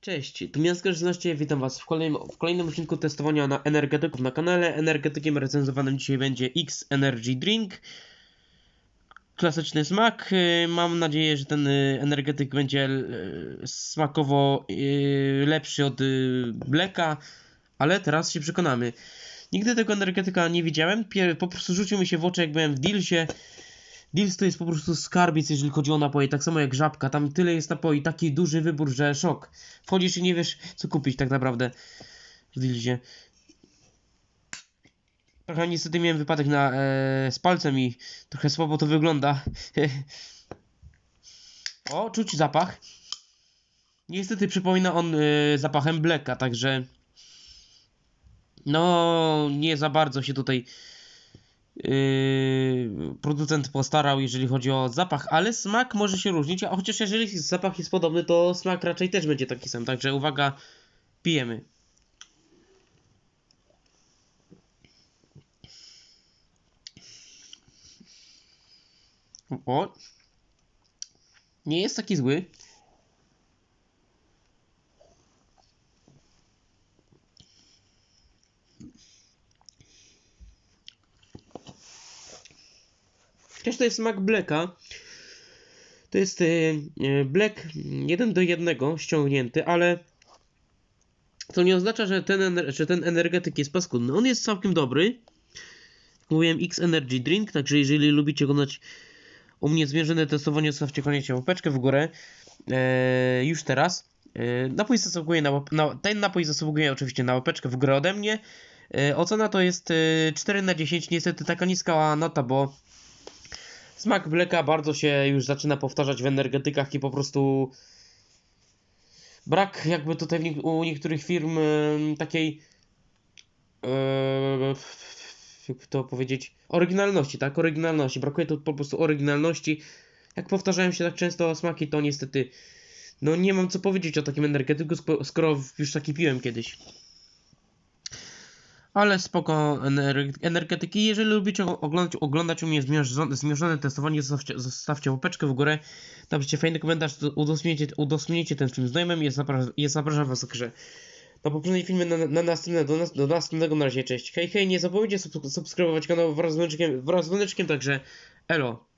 Cześć, tu Miasto 16, witam Was w kolejnym, w kolejnym odcinku testowania na energetyków na kanale. Energetykiem recenzowanym dzisiaj będzie X Energy Drink. Klasyczny smak. Yy, Mam nadzieję, że ten yy, energetyk będzie yy, smakowo lepszy od Blacka, ale teraz się przekonamy. Nigdy tego energetyka nie widziałem, po prostu rzucił mi się w oczy jak byłem w Dealsie. Deals to jest po prostu skarbiec, jeżeli chodzi o napoje, tak samo jak żabka. Tam tyle jest napoi, taki duży wybór, że szok. Wchodzisz i nie wiesz, co kupić tak naprawdę w Dealsie. Trochę niestety miałem wypadek na, e, z palcem i trochę słabo to wygląda. o, czuć zapach. Niestety przypomina on e, zapachem Blacka, także no nie za bardzo się tutaj producent postarał, jeżeli chodzi o zapach, ale smak może się różnić, a chociaż jeżeli zapach jest podobny, to smak raczej też będzie taki sam. Także uwaga, pijemy. O, nie jest taki zły. Chociaż to jest smak Blacka. To jest yy, yy, Black 1 do 1 ściągnięty, ale to nie oznacza, że ten, że ten energetyk jest paskudny. On jest całkiem dobry. Mówiłem, X Energy Drink, także jeżeli lubicie oglądać u mnie zmierzone testowanie, zostawcie koniecznie łapeczkę w górę. E, już teraz. E, napój zasługuje na, na ten napój zasługuje oczywiście na łapeczkę w górę ode mnie. E, ocena to jest e, 4 na 10. Niestety taka niska nota, bo Smak Blacka bardzo się już zaczyna powtarzać w energetykach i po prostu brak jakby tutaj u niektórych firm takiej e, jak to powiedzieć oryginalności, tak? Oryginalności. Brakuje tu po prostu oryginalności. Jak powtarzają się tak często smaki, to niestety no nie mam co powiedzieć o takim energetyku, skoro już taki piłem kiedyś. Ale spoko ener- energetyki. Jeżeli lubicie oglądać, oglądać u mnie zmierzone, testowanie, zostawcie, zostawcie łapeczkę w górę. Napiszcie fajny komentarz, udostępnijcie, udostępnijcie ten film znajomym. Ja zapraszam, ja zapraszam was w grze. Na poprzedniej filmie na, na następne, do, nas, do następnego na razie, cześć. Hej, hej, nie zapomnijcie subsk- subskrybować kanał wraz z dzwoneczkiem, wraz z dzwoneczkiem, także elo.